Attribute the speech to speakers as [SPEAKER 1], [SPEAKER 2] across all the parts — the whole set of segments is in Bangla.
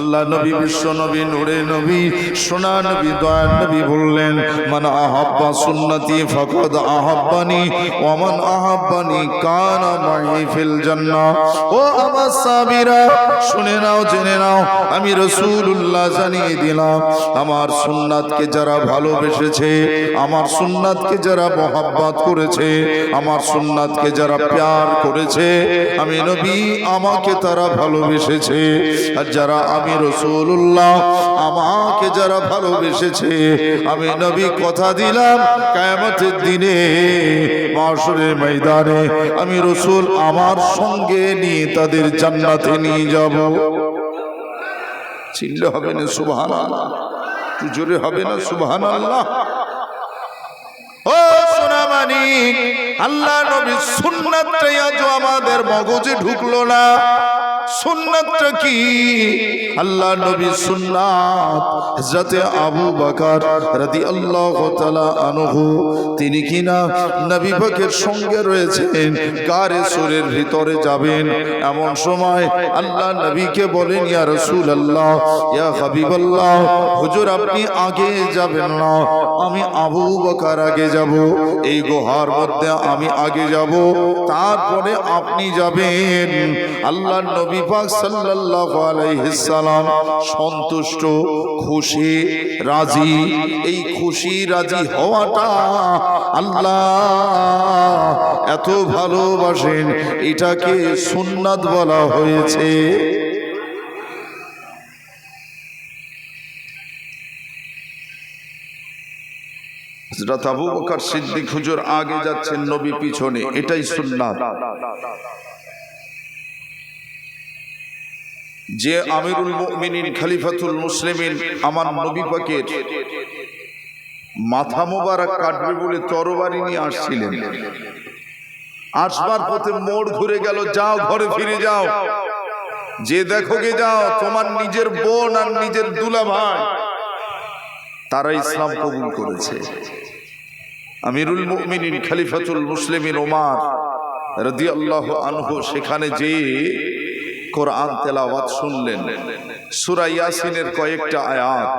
[SPEAKER 1] আল্লাহ নবী, বিশ্ব নবী, নূরে নবী, সোনা নবী দয়ার নবী বললেন, মান আহাব্বা সুন্নতি ফাকাদ আহাব্বানি, ওয়া মান আহাব্বানি কানা মাই ফিল জান্নাহ। ও আমার সাবিরা শুনে নাও, জেনে নাও, আমি জানিয়ে দিলাম, আমার সুন্নাতকে যারা ভালোবেসেছে, আমার সুন্নাতকে যারা মোহাব্বত করেছে, আমার সুন্নাতকে যারা প্যার করেছে, আমি নবী, আমাকে তারা ভালোবেসেছে। আর যারা আমি রসুল্লাহ আমাকে যারা ভালোবেসেছে, আমি নবী কথা দিলাম কায়ামতের দিনে মাসরের ময়দানে আমি রসুল আমার সঙ্গে নিয়ে তাদের জান্নাতে নিয়ে যাব। চিল্লে হবে না সুবহান আল্লাহ জোরে হবে না সুবহান আল্লাহ আল্লাহ নবী সুন্নাতটাই আজ আমাদের মগজে ঢুকলো না। কি? আল্লাহ সঙ্গে রয়েছেন, গারে সুরের ভিতরে যাবেন। এমন সময় আল্লাহ নবীকে বলেন, ইয়া রসুল আল্লাহ ইয়া হাবিবাল্লাহ, হুজুর আপনি আগে যাবেন না, আমি আবু বকর আগে যাব। এই গুহার মধ্যে আমি আগে যাব, তারপরে আপনি যাবেন। আল্লাহ নবী পাক সাল্লাল্লাহু আলাইহি সাল্লাম সন্তুষ্ট, খুশি, রাজি। এই খুশি, রাজি হওয়াটা আল্লাহ এত ভালোবাসেন, এটাকে সুন্নাত বলা হয়েছে। হযরত আবু বকর সিদ্দিক হুজুর আগে যাচ্ছেন নবী পিছনে, এটাই সুন্নাত। যে আমিরুল মুমিনিন খলিফাতুল মুসলিমিন আমার নবী পাকের মাথা মোবারক কাটবে বলে তরবারি নিয়ে আসছিলেন। আসবার পথে মোড় ঘুরে গেল যাও ঘরে ফিরে যাও। যে দেখো গে যাও তোমার নিজের বোন আর নিজের দুলা ভাই তারা ইসলাম কবুল করেছে। আমিরুল মুমিনিন খলিফাতুল মুসলিমিন ওমার রাদিয়াল্লাহু আনহু সেখানে যে কোরআন তেলাওয়াত শুনলেন। সূরা ইয়াসিনের কয়েকটা আয়াত।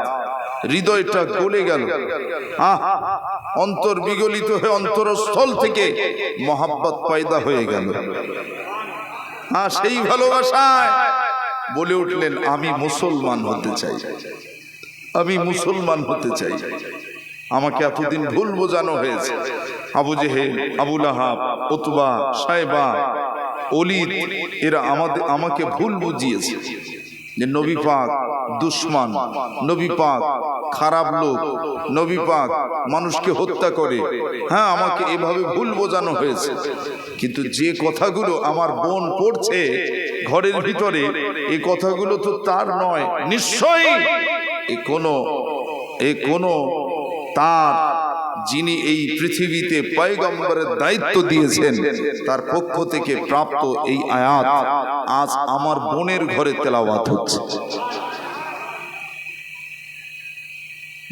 [SPEAKER 1] হৃদয়টা গলে গেল। আহ অন্তর বিগলিত হয়ে অন্তরস্থল থেকে মোহাব্বত পয়দা হয়ে গেল। হ্যাঁ সেই ভালোবাসায় বলে উঠলেন, আমি মুসলমান হতে চাই। আমি মুসলমান হতে চাই। আমাকে এতদিন ভুল বোঝানো হয়েছে। আবু জেহেল আবুল আহাব ওতবা সাহেবা অলিদ, এরা আমাদের আমাকে ভুল বুঝিয়েছে। যে নবী পাক দুশ্মান, নবী পাক খারাপ লোক, নবী পাক মানুষকে হত্যা করে। হ্যাঁ আমাকে এভাবে ভুল বোঝানো হয়েছে। কিন্তু যে কথাগুলো আমার বোন পড়ছে ঘরের ভিতরে এই কথাগুলো তো তার নয়, নিশ্চয়ই এ কোনো এ কোনো তার যিনি এই পৃথিবীতে পয়গম্বরের দায়িত্ব দিয়েছেন, তার পক্ষ থেকে প্রাপ্ত এই আয়াত আজ আমার বোনের ঘরে তেলাওয়াত হচ্ছে।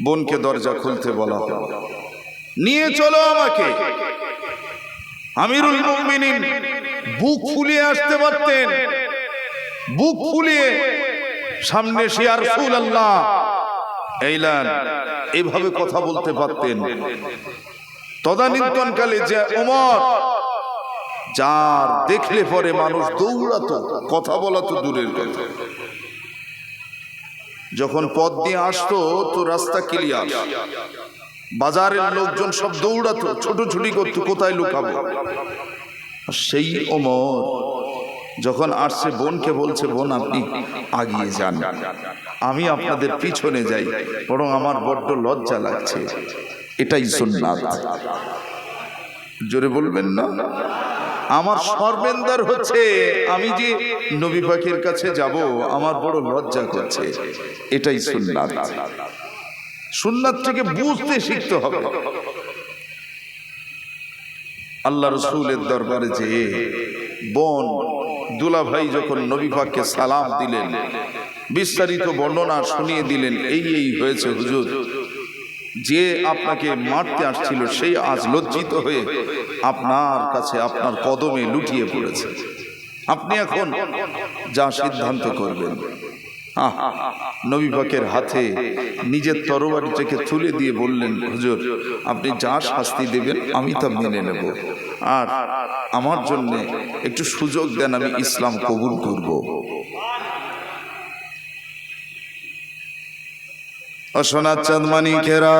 [SPEAKER 1] বোনকে দরজা খুলতে বলা নিয়ে চলো আমাকে। আমিরুল মুমিনিন, বুক ফুলিয়ে আসতে পারতেন। বুক ফুলিয়ে সামনে আর ফুল আল্লাহ। এইলান এইভাবে কথা বলতে পারতেন। তদানীন্তন কালে যে ওমর যার দেখলে পরে মানুষ দৌড়াতো কথা বলা তো দূরের কথা। যখন পথ দিয়ে আসতো তো রাস্তা ক্লিয়ার বাজারের লোকজন সব দৌড়াতো ছোট ছুটি করতো কোথায় লুকাবো? সেই ওমর যখন আসছে, বোনকে বলছে, বোন, আপনি আগিয়ে যান। আমি আপনাদের পিছনে যাই, বরং আমার বড্ড লজ্জা লাগছে। এটাই সুন্নাত। জোরে বলবেন না? আমার সর্বেন্দার হচ্ছে, আমি যে নবী পাখির কাছে যাব, আমার বড় লজ্জা করছে। এটাই সুন্নাত। থেকে বুঝতে শিখতে হবে। আল্লাহ রসুলের দরবারে যে বোন দুলা ভাই যখন নবী পাককে সালাম দিলেন, বিস্তারিত বর্ণনা শুনিয়ে দিলেন, এই এই হয়েছে হুজুর। যে আপনাকে মারতে আসছিল, সেই আজ লজ্জিত হয়ে আপনার কাছে আপনার কদমে লুটিয়ে পড়েছে। আপনি এখন যা সিদ্ধান্ত করবেন নবী পাকের হাতে নিজের তরবারিটাকে তুলে দিয়ে বললেন, হুজুর, আপনি যা শাস্তি দেবেন, আমি তা মেনে নেব। আর আমার জন্য একটু সুযোগ দেন আমি ইসলাম কবুল করব। অসনাথ চাঁদমানি খেরা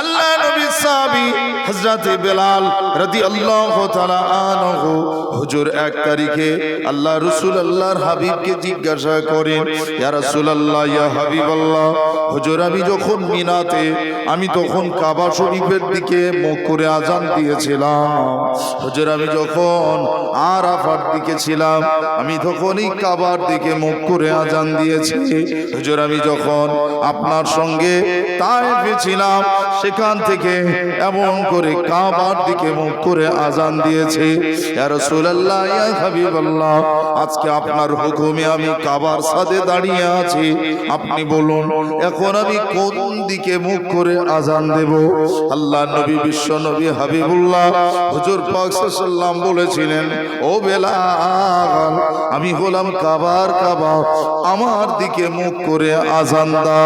[SPEAKER 1] আল্লাহ নবী সাহাবী হযরত বেলাল রাদিয়াল্লাহু তাআলা আনহু, হুজুর এক তারিখে আল্লাহ রাসূল আল্লাহর হাবিবকে জিজ্ঞাসা করেন, ইয়া রাসূলুল্লাহ, ইয়া হাবিবাল্লাহ, হুজুর, আমি যখন মিনাতে, আমি তখন কাবা শরীফের দিকে মুখ করে আজান দিয়েছিলাম। হুজুর, আমি যখন আরাফার দিকে ছিলাম, আমি তখনই কাবার দিকে মুখ করে আজান দিয়েছি। হুজুর, আমি যখন আপনার সঙ্গে তাইফে ছিলাম সেখান থেকে এমন করে কাবার দিকে মুখ করে আজান দিয়েছে। আজকে আপনার হুকুমে আমি কাবার সাথে দাঁড়িয়ে আছি। আপনি বলুন, এখন আমি কোন দিকে মুখ করে আজান দেব? আল্লাহ নবী, বিশ্ব নবী হাবিবুল্লাহ, হুজুর পাক সাল্লাম বলেছিলেন, ও বেলা আমি হলাম কাবার কাবা, আমার দিকে মুখ করে আজান হজরতে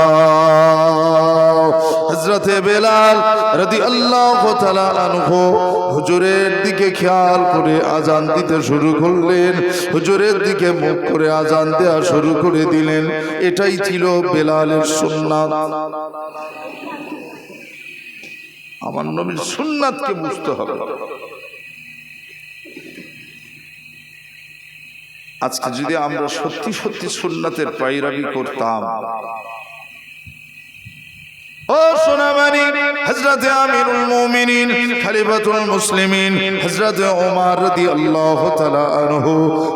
[SPEAKER 1] বেলাল রাদি আল্লাহ হুজুরের দিকে খেয়াল করে আজান দিতে শুরু করলেন। হুজুরের দিকে মুখ করে আজান দেওয়া শুরু করে দিলেন। এটাই ছিল বেলালের সুন্নাত। আমার নবীর সুন্নাতকে বুঝতে হবে। আজকে যদি আমরা সত্যি সত্যি সুন্নাতের পাইরাবি করতাম ও মুসলিমিন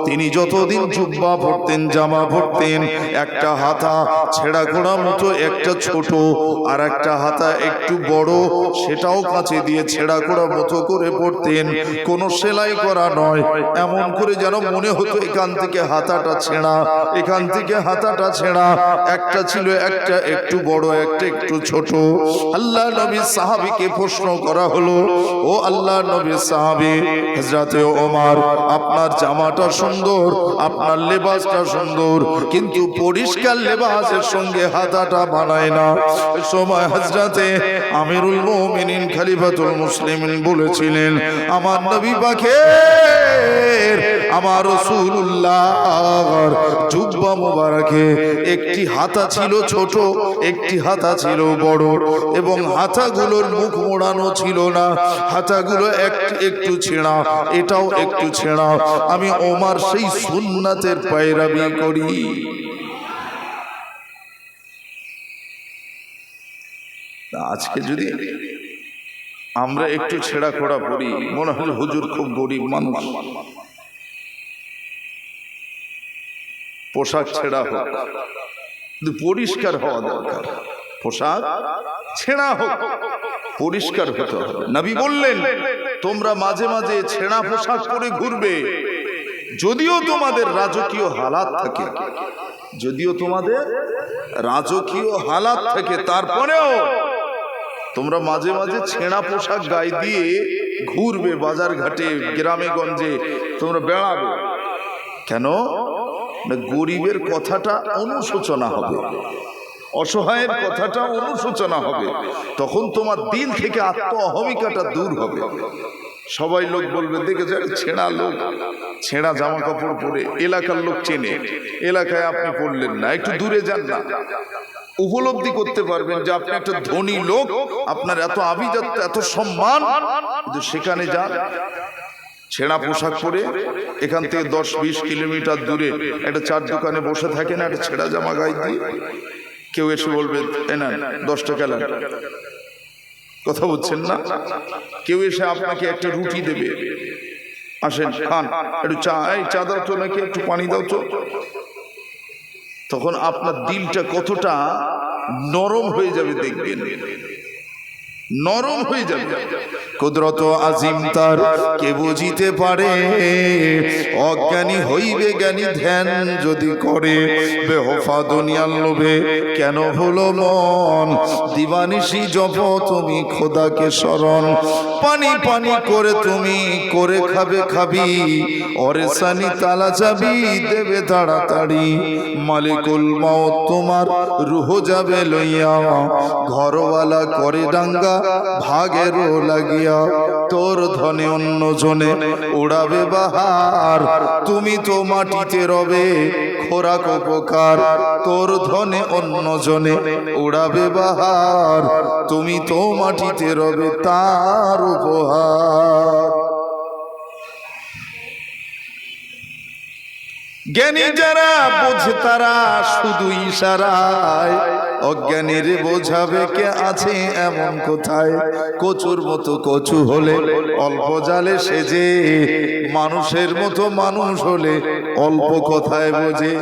[SPEAKER 1] তিনি যতদিন জুব্বা পরতেন জামা পরতেন একটা হাতা ছেঁড়া খোড়া মতো, একটা ছোট আর একটা হাতা একটু বড়, সেটাও কাছে দিয়ে ছেঁড়া খোড়া মতো করে পরতেন কোনো সেলাই করা নয়, এমন করে যেন মনে হতো এখান থেকে হাতাটা ছেঁড়া, এখান থেকে হাতাটা ছেঁড়া, একটা ছিল একটা, একটু বড়, একটা একটু ছোট। আল্লাহ নবী সাহাবীকে প্রশ্ন করা হলো, ও আল্লাহ নবী সাহাবী, হযরতে ওমর, আপনার জামাটা সুন্দর, আপনার লেবাসটা সুন্দর, কিন্তু পরিষ্কার লেবাসের সঙ্গে হাতাটা বানায় না। সময় হযরতে আমিরুল মুমিনিন খলিফাতুল মুসলিমিন বলেছিলেন, আমার নবী পাখের আমার রাসূলুল্লাহ জুব্বা মোবারকে একটি হাতা ছিল ছোট, একটি হাতা ছিল বড় এবং হাতাগুলোর মুখ মোড়ানো ছিল না। হাতাগুলো একটু একটু ছেঁড়া, এটাও একটু ছেঁড়া। আমি ওমার সেই সুন্নাতের পায়রাবি করি। আজকে যদি আমরা একটু ছেঁড়া খোড়া পড়ি মনে হল হুজুর খুব গরিব মানুষ। পোশাক ছেঁড়া হোক। কিন্তু পরিষ্কার হওয়া দরকার। পোশাক ছেঁড়া হোক। পরিষ্কার হতে হবে। নবী বললেন, তোমরা মাঝে মাঝে ছেঁড়া পোশাক পরে ঘুরবে। যদিও তোমাদের রাজকীয় হালাত থাকে। যদিও তোমাদের রাজকীয় হালাত থাকে। তারপরেও তোমরা মাঝে মাঝে ছেঁড়া পোশাক গায়ে দিয়ে ঘুরবে বাজার ঘাটে গ্রামে গঞ্জে। তোমরা বেড়াবে। কেন? গরিবের কথাটা অনুশোচনা হবে। অসহায়ের কথাটা অনুশোচনা হবে। তখন তোমার দিল থেকে আত্ম অহমিকাটা দূর হবে। সবাই লোক বলবে, দেখেছে ছেঁড়া লোক। ছেঁড়া জামা কাপড় পরে এলাকার লোক চেনে। এলাকায় আপনি পড়লেন না, একটু দূরে যান না। উপলব্ধি করতে পারবেন যে আপনি একটা ধনী লোক, আপনার এত আভিজাত্য, এত সম্মান সেখানে যান ছেঁড়া পোশাক পরে এখান থেকে দশ বিশ কিলোমিটার দূরে একটা চার দোকানে বসে থাকে না একটা ছেঁড়া জামা গায়ে দিয়ে। কেউ এসে বলবে, এ না দশ টাকা কথা বলছেন না? কেউ এসে আপনাকে একটা রুটি দেবে। আসেন, খান, একটু চা, এই চা দাও তো নাকি, একটু পানি দাও তো। তখন আপনার দিলটা কতটা নরম হয়ে যাবে দেখবেন। নরম হয়ে যাবে। কুদরত আজিম তার কে বুঝিতে পারে? অজ্ঞানী হইবে জ্ঞানী ধ্যান যদি করে। বেহফা দুনিয়ার লোভে কেন হলো মন? দিবানিসি জপ তুমি খোদাকে স্মরণ। পানি পানি করে তুমি করে খাবে খাবি। অরেসানি তালা যাবি দেবে তাড়াতাড়ি। মালিকুল মাও তোমার রুহ যাবে লইয়া। ঘরওয়ালা করে ডাঙ্গা ভাগেরও লাগিয়া তোর ধনে অন্য জনে উড়াবে বাহার। তুমি তো মাটিতে রবে, খোরাক উপকার। তোর ধনে অন্য জনে উড়াবে বাহার। তুমি তো মাটিতে রবে তার উপহার। জ্ঞানী যারা বোঝে তারা শুধু ইশারায়। অজ্ঞানীর বোঝাবে কে আছে এমন কোথায়। কচুর মতো কচু হলে অল্প জালে সেজে। মানুষের মতো মানুষ হলে অল্প কথায় বোঝে।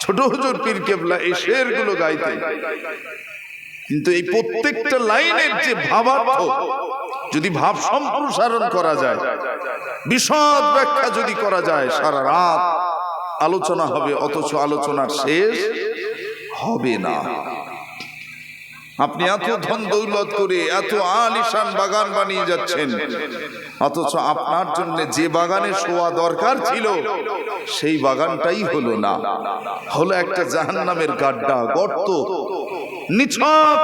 [SPEAKER 1] ছোট হুজুর পীর কেবলা এই শেরগুলো গাইতে। কিন্তু এই প্রত্যেকটা লাইনের যে ভাবার্থ যদি ভাব সম্প্রসারণ করা যায়, বিশদ ব্যাখ্যা যদি করা যায়, সারা রাত আলোচনা হবে, অথচ আলোচনার শেষ হবে না। আপনি এত ধন দৌলত করে এত আলিশান বাগান বানিয়ে যাচ্ছেন, অথচ আপনার জন্য যে বাগানে শোয়া দরকার ছিল, সেই বাগানটাই হলো না। হলো একটা জাহান্নামের গাড্ডা, গর্ত, নিছক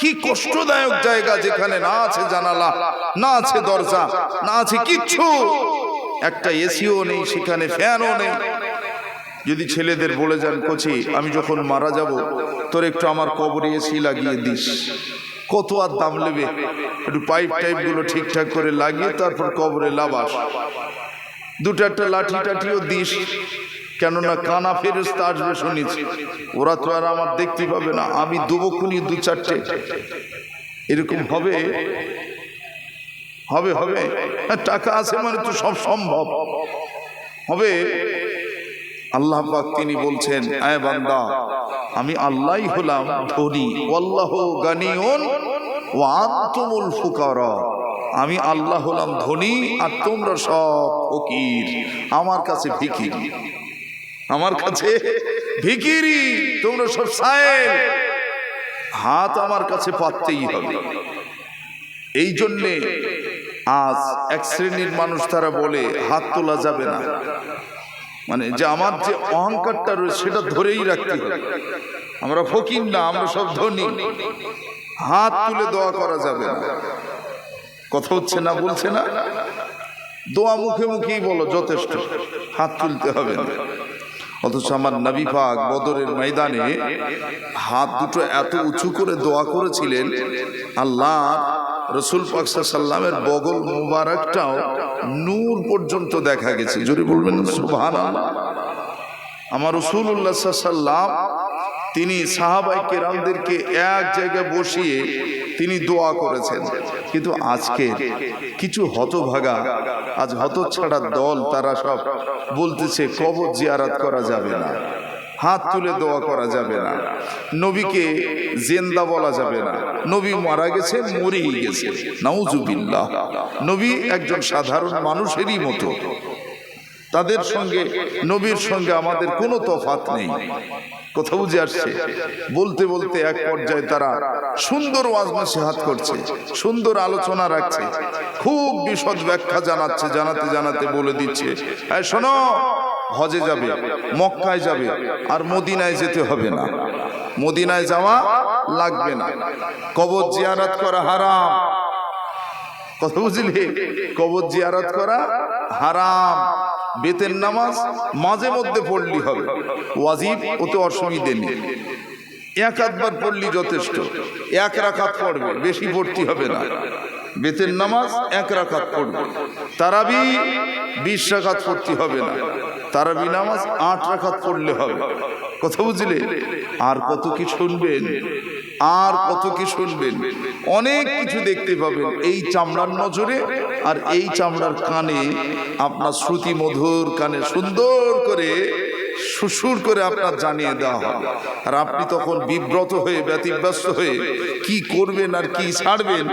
[SPEAKER 1] কি কষ্টদায়ক জায়গা যেখানে না আছে জানালা, না আছে দরজা, না আছে কিচ্ছু। একটা এসিও নেই, সেখানে ফ্যানও নেই। যদি ছেলেদের বলে যান, কোচি, আমি যখন মারা যাব, তোর একটু আমার কবরে এসি লাগিয়ে দিস। কত আর দাম নেবে? একটু পাইপ টাইপগুলো ঠিকঠাক করে লাগিয়ে তারপর কবরে লাবাস। দুটো একটা লাঠি টাঠিও দিস। কেননা কানা ফেরস্তা আসবে শুনেছি। ওরা তো আর আমার দেখতে পাবে না। আমি দেবো খুনি দু চারটে। এরকম হবে? হবে হবে। হ্যাঁ, টাকা আছে মানে তো সব সম্ভব। হবে? আল্লাহ তিনি বলছেন আয় বান্দা আমি আল্লাহই হলাম ধনী। আল্লাহ গানিউন ও আত্মমুল ফুকারা। আমি আল্লাহ হলাম ধনী আর তোমরা সব ফকির। আমার কাছে ভিখিরি আমার কাছে ভিকিরি তোমরা সব সায়েল। হাত আমার কাছে পাততেই হবে। এই জন্যে আজ এক শ্রেণির মানুষ তারা বলে হাত তোলা যাবে না। মানে যে আমার যে অহংকারটা রয়েছে সেটা ধরেই রাখতে হবে। আমরা ফকির না আমরা সব ধনী। হাত তুলে দোয়া করা যাবে না। কথা হচ্ছে না বলছে না? দোয়া মুখে মুখেই বলো যথেষ্ট। হাত তুলতে হবে। না অথচ আমার নবী পাক বদরের ময়দানে হাত দুটো এত উঁচু করে দোয়া করেছিলেন, আল্লাহ রসুল পাক সাল্লামের বগল মুবারকটাও নূর পর্যন্ত দেখা গেছে। যদি বলবেন, সুবহানাল্লাহ। আমার রসুল্লাহ সাল্লাম তিনি সাহাবাই কেরামদেরকে এক জায়গায় বসিয়ে তিনি দোয়া করেছেন। কিন্তু আজকে কিছু হতভাগা, আজ হতছাড়া দল তারা সব বলতেছে, কবর জিয়ারাত করা যাবে না। হাত তুলে দোয়া করা যাবে না। নবীকে জেন্দা বলা যাবে না। নবী মারা গেছে, মরেই গেছে। নাউজুবিল্লাহ। নবী একজন সাধারণ মানুষেরই মতো। তাদের সঙ্গে নবীর সঙ্গে আমাদের কোনো তফাত নেই। কথা বুঝে আসছে? বলতে বলতে এক পর্যায়ে তারা সুন্দর ওয়াজমাসে হাত করছে সুন্দর আলোচনা রাখছে। খুব বিশদ ব্যাখ্যা জানাচ্ছে জানাতে জানাতে বলে দিচ্ছে। হ্যাঁ শোনো হজে যাবে মক্কায় যাবে আর মদিনায় যেতে হবে না। মদিনায় যাওয়া লাগবে না। কবর জিয়ারাত করা হারাম। কথা বুঝলি? কবর জিয়ারত করা হারাম। বেতের নামাজ মাঝে মধ্যে পড়লি হবে। ওয়াজিব ওতে অসুবিধে নেই। এক আধবার পড়লি যথেষ্ট। এক রাখাত পড়বে, বেশি পড়তে হবে না। বেতের নামাজ এক রাখাত পড়বে। তারাবি বিশ রাখাত পড়তে হবে না। তারাবি নামাজ আট রাখাত পড়লে হবে। কথা বুঝলে? আর কত কি শুনবেন? আর কত কি শুনবেন? অনেক কিছু দেখতে পাবেন এই চামড়ার নজরে আর এই চামড়ার কানে আপনার শ্রুতি মধুর কানে সুন্দর করে সুসুর করে আপনার জানিয়ে দেওয়া হবে আর আপনি তখন বিব্রত হয়ে, ব্যতিব্যস্ত হয়ে কি করবেন আর কি ছাড়বেন,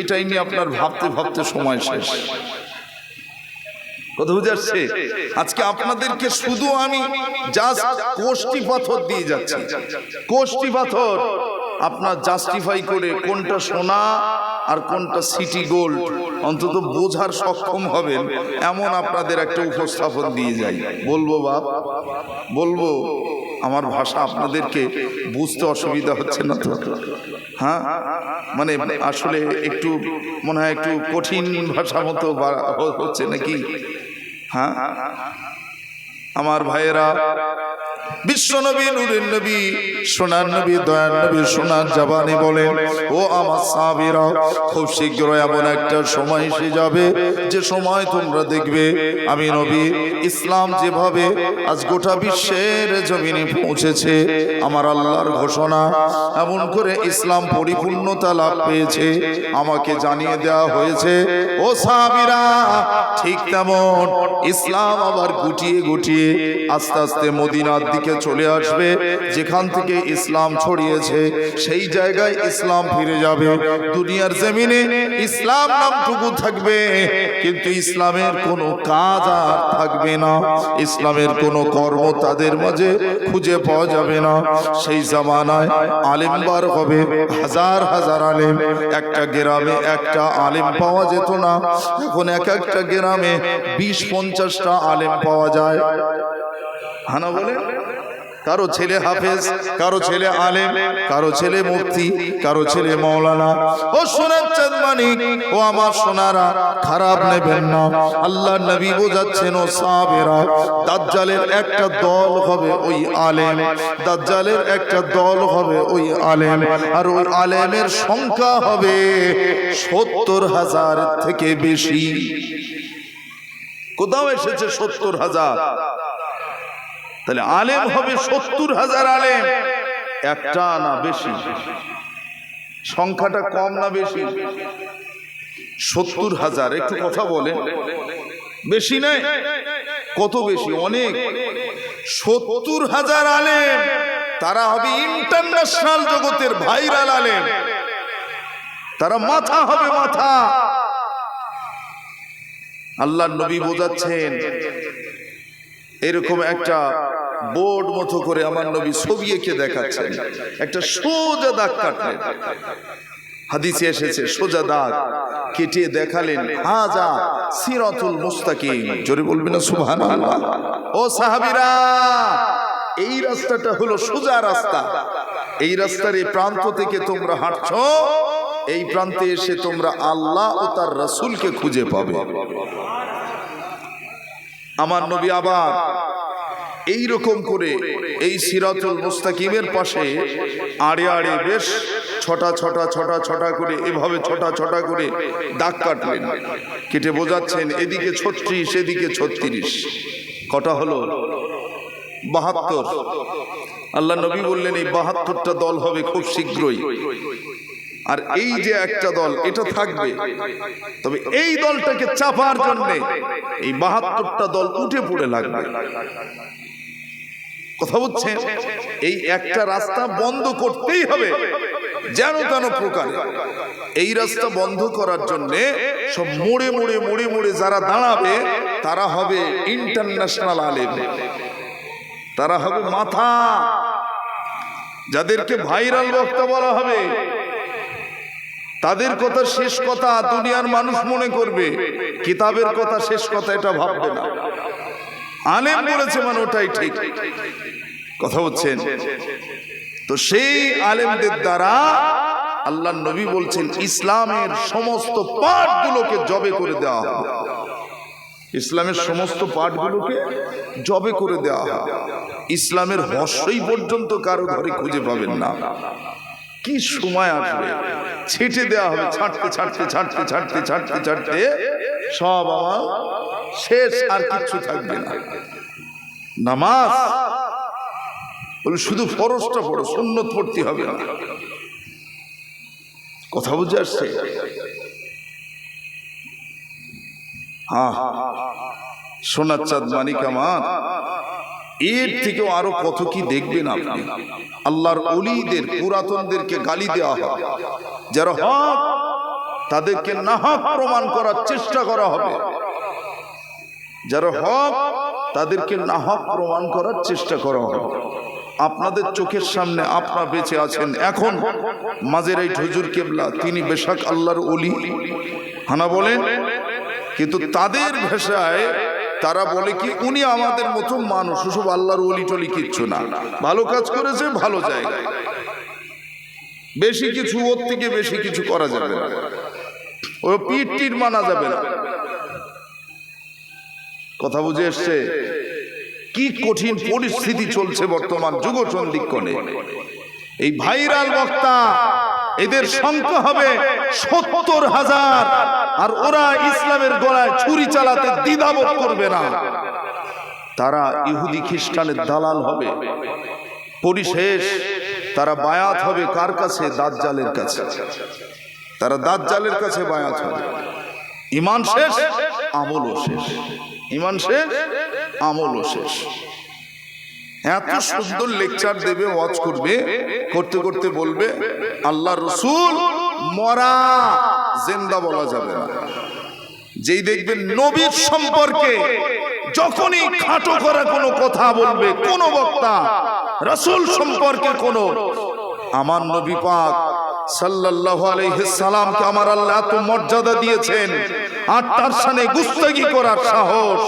[SPEAKER 1] এটাই নিয়ে আপনার ভাবতে ভাবতে সময় শেষ। কথা বুঝে আসছে আজকে আপনাদেরকে শুধু আমি জাস্ট কোষ্টি পাথর দিয়ে যাচ্ছি। কোষ্টি পাথর, আপনার জাস্টিফাই করে কোনটা সোনা আর কোনটা সিটি গোল্ড অন্তত বোঝার সক্ষম হবেন। এমন আপনাদের একটা উপস্থাপন দিয়ে যাই। বলব বাপ, বলব, আমার ভাষা আপনাদেরকে বুঝতে অসুবিধা হচ্ছে না তো? হ্যাঁ? মানে আসলে একটু, মনে হয় একটু কঠিন ভাষা মতো হচ্ছে নাকি? হ্যাঁ? আমার ভাইয়েরা বিশ্ব নবী, নূরের নবী, সোনার নবী, দয়ার নবী, সোনার জাবানি বলেন, ও আমার সাবিরা খুব শীঘ্রই এমন একটা সময় এসে যাবে, যে সময় তোমরা দেখবে, আমি নবী, ইসলাম যেভাবে আজ গোটা বিশ্বের জমিনে পৌঁছেছে, আমার আল্লাহর ঘোষণা, এমন করে ইসলাম পরিপূর্ণতা লাভ পেয়েছে, আমাকে জানিয়ে দেওয়া হয়েছে, ও সাবিরা ঠিক তেমন ইসলাম আবার গুটিয়ে গুটিয়ে আস্তে আস্তে মদিনার দিকে চলে আসবে, যেখান থেকে ইসলাম ছড়িয়েছে, সেই জায়গায় ইসলাম ফিরে যাবে। দুনিয়ার জমিনে ইসলাম নামটুকু থাকবে, কিন্তু ইসলামের কোনো কাজ আর থাকবে না। ইসলামের কোনো কর্ম তাদের মাঝে খুঁজে পাওয়া যাবে না। সেই জামানায় আলেমবার হবে, হাজার হাজার আলেম। একটা গ্রামে একটা আলেম পাওয়া যেত না। এখন এক একটা গ্রামে বিশ, পঞ্চাশটা আলেম পাওয়া যায়। হানা বলে কারও ছেলে হাফেজ কারও ছেলে আলেম কারও ছেলে মুফতি কারও ছেলে মৌলানা ও সোনার চাঁদ মানিক ও আমার সোনারা খারাপ নেবেন না। আল্লাহ নবী বোঝাচ্ছেন ও সাবেরা দাজ্জালের একটা দল হবে ওই আলেম দাজ্জালের একটা দল হবে ওই আলেম আর ওই আলেমের সংখ্যা হবে সত্তর হাজার থেকে বেশি। কোথাও এসেছে সত্তর হাজার? তাহলে আলেম হবে সত্তর হাজার আলেম। একটা না বেশি? সংখ্যাটা কম না বেশি? সত্তর হাজার, একটু কথা বলে। বেশি নাই? কত বেশি? অনেক। সত্তর হাজার আলেম। তারা হবে ইন্টারন্যাশনাল জগতের ভাইরাল আলেম। তারা মাথা হবে মাথা। আল্লাহ নবী বোঝাচ্ছেন, এরকম একটা বোর্ড মতো করে আমার নবী ছবি এঁকে দেখাচ্ছেন। একটা সোজা দাগ কাটলেন। হাদিসে এসেছে, সোজা দাগ কেটে দেখালেন হাজা সিরাতুল মুস্তাকিম। জোরে বলবি না, সুবহানাল্লাহ। ও সাহাবীরা, এই রাস্তাটা হলো সোজা রাস্তা। এই রাস্তার এই প্রান্ত থেকে তোমরা হাঁটছো, এই প্রান্তে এসে তোমরা আল্লাহ ও তার রাসূলকে খুঁজে পাবে। আমার নবী আবার এই রকম করে এই সিরাতুল মুস্তাকিমের পাশে আড়ে আড়ে বেশ ছটা ছটা ছটা ছটা করে এভাবে ছটা ছটা করে দাগ কাটলেন। কেটে বোঝাচ্ছেন এদিকে ছত্রিশ এদিকে ছত্রিশ। কটা হলো? বাহাত্তর। আল্লাহ নবী বললেন, এই বাহাত্তরটা দল হবে খুব শীঘ্রই। আর এই যে একটা দল, এটা থাকবে। তবে এই দলটাকে চাপার জন্য এই বাহাত্তরটা দল উঠে পড়ে লাগবে। কথা বলছে? এই একটা রাস্তা বন্ধ করতেই হবে। যেন তেন প্রকারে। এই রাস্তা বন্ধ করার জন্য সব মোড়ে মোড়ে মোড়ে মোড়ে যারা দাঁড়াবে, তারা হবে ইন্টারন্যাশনাল আলেম। তারা হবে মাথা। যাদেরকে ভাইরাল বক্তা বলা হবে, তাদের কথা শেষ কথা দুনিয়ার মানুষ মনে করবে। কিতাবের কথা শেষ কথা এটা ভাববে না। আলেম বলেছে মানে ওটাই ঠিক। কথা বলছেন? তো সেই আলেমদের দ্বারা আল্লাহ নবী বলছেন, ইসলামের সমস্ত পাঠগুলোকে জবে করে দেওয়া হবে। ইসলামের সমস্ত পাঠগুলোকে জবে করে দেওয়া হবে। ইসলামের হর্ষই পর্যন্ত কারও ঘরে খুঁজে পাবেন না। কি সময় আসবে? ছেটে দেওয়া হবে, ছাড়তে ছাড়তে ছাড়তে ছাড়তে ছাড়তে ছাড়তে, সব আমার শেষ আর কিচ্ছু থাকবে না নামাজ বলে শুধু ফরজটা পড়ো সুন্নত পড়তে হবে না কথা বুঝে আসছে হ্যাঁ সোনার চাঁদ মানিক আমার এর থেকেও আরও কত কি দেখবেন আপনি আল্লাহর অলিদের পুরাতনদেরকে গালি দেওয়া হয় যারা হক তাদেরকে নাহক প্রমাণ করার চেষ্টা করা হবে যারা হক তাদেরকে নাহক প্রমাণ করার চেষ্টা করা হবে। আপনাদের চোখের সামনে আপনারা বেঁচে আছেন। এখন মাঝের এই হুজুর কেবলা তিনি বেশাক আল্লাহর অলি হানা বলেন কিন্তু তাদের ভাষায় তারা বলে কি উনি আমাদের মতো মানুষ সব আল্লাহর অলি টলি কিচ্ছু না। ভালো কাজ করেছে ভালো জায়গায়। বেশি কিছু ওর থেকে বেশি কিছু করা যাবে না। ও পিঠ টিট মানা যাবে না। কথা বুঝে এসছে? কি কঠিন পরিস্থিতি চলছে বর্তমান যুগ সন্ধিক্ষণে এই ভাইরাল বক্তা, এদের সংখ্যা হবে সত্তর হাজার, আর ওরা ইসলামের গলায় ছুরি চালাতে দ্বিধাবোধ করবে না। তারা ইহুদি খ্রিস্টানের দালাল হবে। পরিশেষ, তারা বায়াত হবে কার কাছে? দাজ্জালের কাছে। তারা দাজ্জালের কাছে বায়াত হবে। ইমান শেষ, আমলও শেষ। ইমান শেষ আমলও শেষ এত সুন্দর লেকচার দেবে, ওয়াজ করবে, করতে করতে বলবে, আল্লাহ রসুল মরা, জেন্দা বলা যাবে না। যেই দেখবেন নবীর সম্পর্কে যখনই খাটো করা কোনো কথা বলবে, কোন বক্তা, রসুল সম্পর্কে কোন, আমার নবী পাক সাল্লাল্লাহু আলাইহি সালামকে আমার আল্লাহ এত মর্যাদা দিয়েছেন আর তার সামনে গুস্তাগি করার সাহস।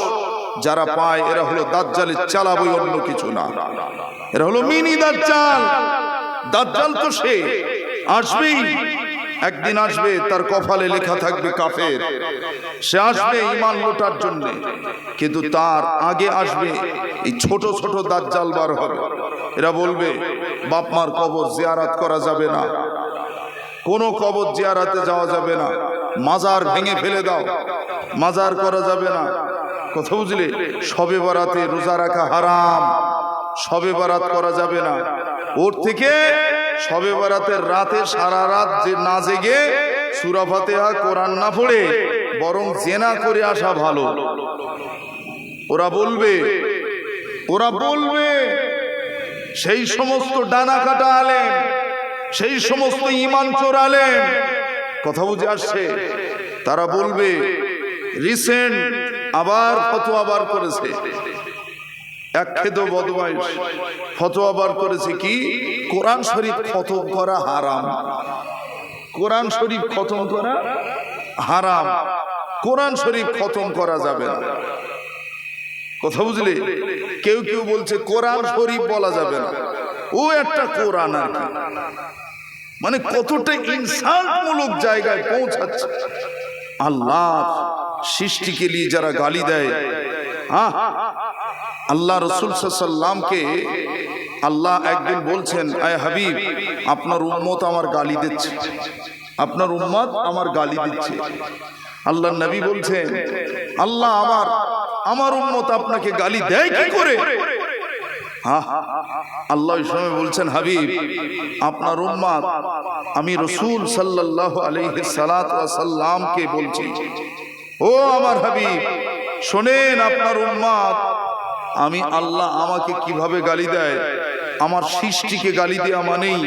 [SPEAKER 1] যারা পায়, এরা হলো দাজ্জালের চালাবই অন্য কিছু না। এরা হলো মিনি দাজ্জাল। দাজ্জাল তো সে। আসবেই। একদিন আসবে, তার কপালে লেখা থাকবে কাফের। সে আসবে ইমান লোটার জন্য। কিন্তু তার আগে আসবে এই ছোট ছোট দাজ্জাল বার হবে। এরা বলবে, বাপ মার কবর জিয়ারাত করা যাবে না। কোনো কবর জিয়ারাতে যাওয়া যাবে না। মাজার ভেঙে ফেলে দাও। মাজার করা যাবে না। কথা বুঝলে? সবে বারাতে রোজা রাখা হারাম। সবে বারাত করা যাবে না। ওর থেকে সবে বারাতের রাতে সারা রাত যে না জেগে সুরাফাতে কোরআন না পড়ে, বরং জেনা করে আসা ভালো। ওরা বলবে ওরা বলবে, সেই সমস্ত ডানা কাটা আলেন সেই সমস্ত ইমান চোরালেন। কথা বুঝে আসছে? তারা বলবে, রিসেন্ট আবার ফতোয়া বার করেছে। এক খেদ বদমাইশ। ফতোয়া বার করেছে কি? কোরআন শরীফ খতম করা হারাম। কোরআন শরীফ খতম করা হারাম। কোরআন শরীফ খতম করা যাবে না। কথা বুঝলে? কেউ কেউ বলছে, কোরআন শরীফ বলা যাবে না। ও একটা কোরআন মানে কতটা ইনসাল্ট মূলক জায়গায় পৌঁছাচ্ছে। আল্লাহ সৃষ্টিকে নিয়ে যারা গালি দেয় হ্যাঁ আল্লাহ রসুল সাল্লামকে আল্লাহ একদিন বলছেন, আয় হাবিব, আপনার উম্মত আমার গালি দিচ্ছে। আপনার উম্মত আমার গালি দিচ্ছে। আল্লাহ নবী বলছেন, আল্লাহ আমার আমার উম্মত আপনাকে গালি দেয় কি করে? আল্লাহ ওই সময় বলছেন, হাবিব, আপনার উম্মাদ, আমি রসুল সাল্লাল্লাহু আলাইহি সালাত সাল্লামকে বলছি। ও আমার হাবিব, শোনেন আপনার উম্মাদ, আমি আল্লাহ আমাকে কীভাবে গালি দেয়? আমার সৃষ্টিকে গালি দেওয়া মানেই,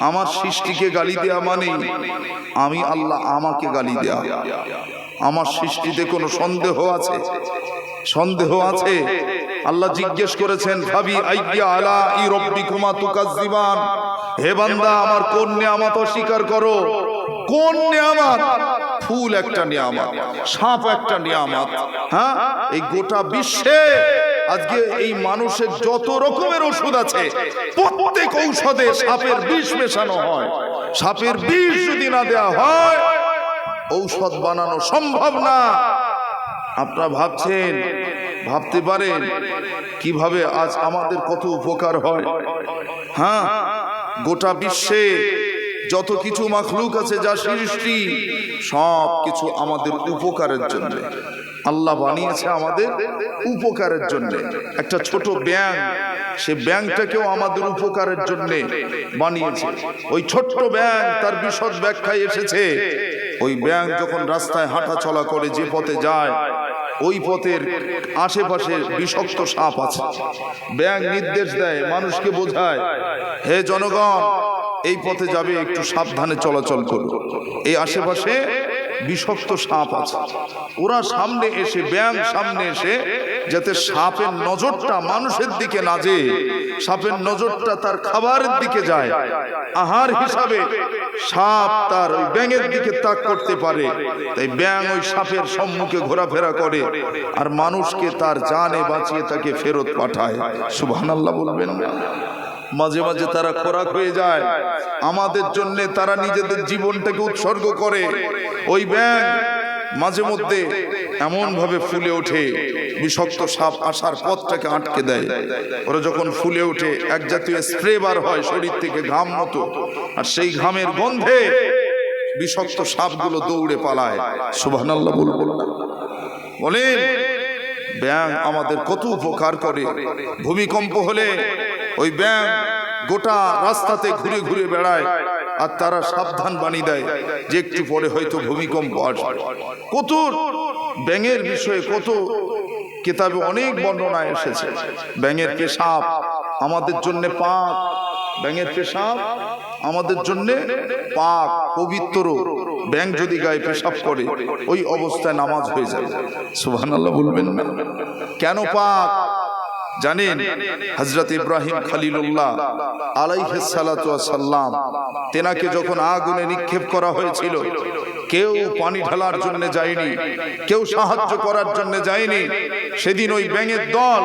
[SPEAKER 1] আমার সৃষ্টিকে গালি দেওয়া মানেই, আমি আল্লাহ আমাকে গালি দেয়া। আমার সৃষ্টিতে কোনো সন্দেহ আছে? সন্দেহ আছে? আল্লাহ জিজ্ঞেস করেছেন ভাবি আইয়া আলা ই রব্বি কুমা তুকাজ্জিবান? হে বান্দা, আমার কোন নিয়ামত অস্বীকার করো? কোন নিয়ামত? ফুল একটা নিয়ামত, সাপ একটা নিয়ামত হ্যাঁ? এই গোটা বিশ্বে আজকে এই মানুষের যত রকমের ওষুধ আছে, প্রত্যেক ঔষধে সাপের বিষ মেশানো হয়। সাপের বিষ যদি না দেওয়া হয় ঔষধ বানানো সম্ভব না। আপনারা ভাবছেন, ভাবতে পারেন কীভাবে আজ আমাদের কত উপকার হয়। হ্যাঁ গোটা বিশ্বে যত কিছু মাখলুক আছে যা সৃষ্টি সব কিছু আমাদের উপকারের জন্য। আল্লাহ বানিয়েছে আমাদের উপকারের জন্য। একটা ছোট ব্যাং সে ব্যাংকটাকেও আমাদের উপকারের জন্য বানিয়েছে। ওই ছোট্ট ব্যাং তার বিশদ ব্যাখ্যায় এসেছে। ওই ব্যাংক যখন রাস্তায় হাঁটা চলা করে যে পথে যায়, ওই পথের আশেপাশে বিষক্ত সাপ আছে। ব্যাংক নির্দেশ দেয়, মানুষকে বোঝায়, হে জনগণ, এই পথে যাবে, একটু সাবধানে চলাচল করো। এই আশেপাশে বিষাক্ত সাপ আছে। ওরা সামনে এসে ব্যাং সামনে এসে, যাতে সাপের নজরটা মানুষের দিকে না যে, সাপের নজরটা তার খাবারের দিকে যায়। আহার হিসাবে সাপ তার ওই ব্যাঙের দিকে তাক করতে পারে। তাই ব্যাং ওই সাপের সম্মুখে ঘোরাফেরা করে আর মানুষকে তার জানে বাঁচিয়ে তাকে ফেরত পাঠায়। সুবহানাল্লাহ বলবেন। না মাঝে মাঝে তারা খোরাক হয়ে যায়। আমাদের জন্য তারা নিজেদের জীবনটাকে উৎসর্গ করে। ওই ব্যাং মাঝে মধ্যে এমন ভাবে ফুলে ওঠে। বিষাক্ত সাপ আসার পথটাকে আটকে দেয়। ওরা যখন ফুলে ওঠে এক জাতীয় স্প্রে বার হয় শরীর থেকে ঘাম মতো। আর সেই ঘামের গন্ধে বিষাক্ত সাপগুলো দৌড়ে পালায়। সুবহানাল্লাহ বলব না বলেন। ব্যাং আমাদের কত উপকার করে। ভূমিকম্প হলে ওই ব্যাং গোটা রাস্তাতে ঘুরে ঘুরে বেড়ায়, আর তারা সাবধান বাণী দেয় যে একটু পরে হয়তো ভূমিকম্প আসবে। কত ব্যাঙের বিষয়ে কত কিতাবে অনেক বর্ণনা এসেছে। ব্যাঙের পেশাব, আমাদের জন্য পাক। ব্যাঙের পেশাব, আমাদের জন্য পাক, পবিত্র। ব্যাং যদি গায়ে পেশাব করে, ওই অবস্থায় নামাজ হয়ে যাবে। সুবহানাল্লাহ বলবেন না। কেন পাক? জানেন হজরত ইব্রাহিম খালিলুল্লাহ আলাইহাল্লাম তেনাকে যখন আগুনে নিক্ষেপ করা হয়েছিল কেউ পানি ঢালার জন্য যায়নি কেউ সাহায্য করার জন্য যায়নি সেদিন ওই ব্যাঙের দল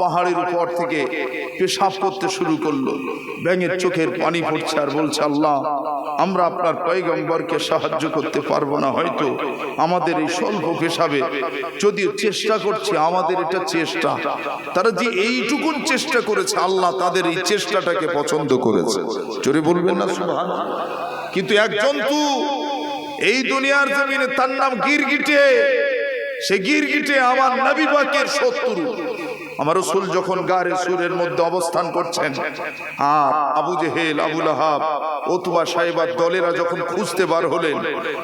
[SPEAKER 1] পাহাড়ের উপর থেকে পেশাব করতে শুরু করল। ব্যাঙের চোখের পানি পড়ছে আর বলছে আল্লাহ আমরা আপনার পয়গম্বরকে সাহায্য করতে পারব না হয়তো আমাদের এই স্বল্প পেশাবে যদিও চেষ্টা করছে আমাদের এটা চেষ্টা। তারা যে এইটুকুন চেষ্টা করেছে আল্লাহ তাদের এই চেষ্টাটাকে পছন্দ করেছে। চোরে বলবেন না কিন্তু এক জন্তু এই দুনিয়ার জমিনে তার নাম গিরগিটে। সে গিরগিটে আমার নবী পাকের শত্রু। আমার রসুল যখন গারে সুরের মধ্যে অবস্থান করছেন, আর আবু জেহেল আবুল আহাব ওতুবা সাহেবার দলেরা যখন খুঁজতে বার হলেন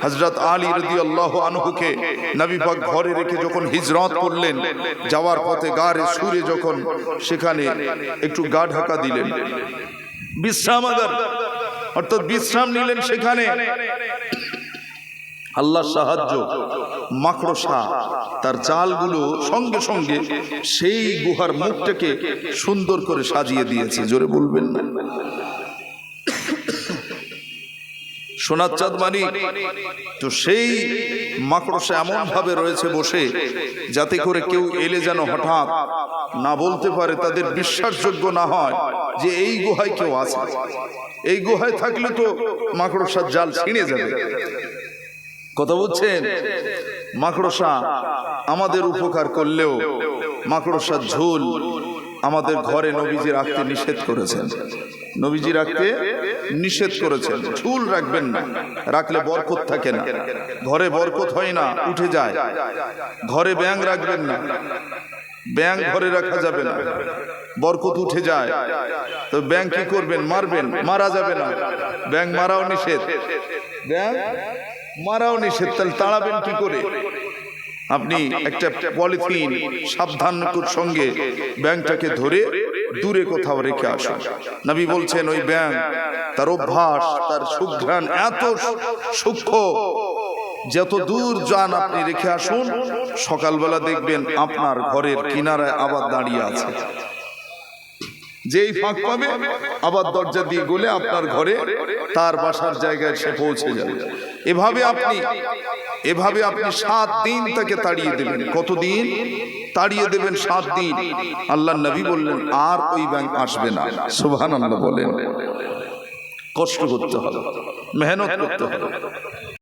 [SPEAKER 1] হজরত আলী রদি আল্লাহ আনহুকে নবী পাক ঘরে রেখে যখন হিজরত করলেন, যাওয়ার পথে গারে সুরে যখন সেখানে একটু গা ঢাকা দিলেন। বিশ্রামাগার, অর্থাৎ বিশ্রাম নিলেন সেখানে। আল্লাহ সাহায্য, মাকড়সা, তার জালগুলো সঙ্গে সঙ্গে সেই গুহার মুখটাকে সুন্দর করে সাজিয়ে দিয়েছে। জোরে বলবেন সোনার চাঁদ মানিক, তো সেই মাকড়সা এমন ভাবে রয়েছে বসে, যাতে করে কেউ এলে যেন হঠাৎ না বলতে পারে, তাদের বিশ্বাসযোগ্য না হয় যে এই গুহায় কেউ আছে। এই গুহায় থাকলে তো মাকড়সার জাল ছিঁড়ে যাবে। কথা বুঝছেন মাকড়সা আমাদের উপকার করলেও মাকড়সার ঝোল আমাদের ঘরে নবীজি রাখতে নিষেধ করেছেন। নবীজি রাখতে নিষেধ করেছেন। ঝুল রাখবেন না, রাখলে বরকত থাকে না। ঘরে বরকত হয় না, উঠে যায়। ঘরে ব্যাং রাখবেন না ব্যাং ঘরে রাখা যাবে না। বরকত উঠে যায়। তো ব্যাং কি করবেন? মারবেন? মারা যাবে না। ব্যাং মারাও নিষেধ। ব্যাং মারাও নিষেধ তাহলে তাড়াবেন কি করে? আপনি একটা পলিথিন সাবধানতার সঙ্গে ব্যাংকটাকে ধরে দূরে কোথাও রেখে আসুন। নবী বলছেন, ওই ব্যাংক, তার অভ্যাস, তার সুঘ্রাণ এত সূক্ষ্ম, যত দূর যান আপনি রেখে আসুন, সকালবেলা দেখবেন আপনার ঘরের কিনারায় আবার দাঁড়িয়ে আছে। যেই ফাঁক পাবে, আবার দরজা দিয়ে গলে আপনার ঘরে তার বাসার জায়গায় সে পৌঁছে যাবে। এভাবে আপনি এভাবে আপনি সাত দিন তাকে তাড়িয়ে দেবেন কতদিন? তাড়িয়ে দেবেন সাত দিন। আল্লাহ নবী বললেন, আর ওই ব্যাংক আসবে না। শোভানন্দ বলেন। কষ্ট করতে হবে, মেহনত করতে হবে।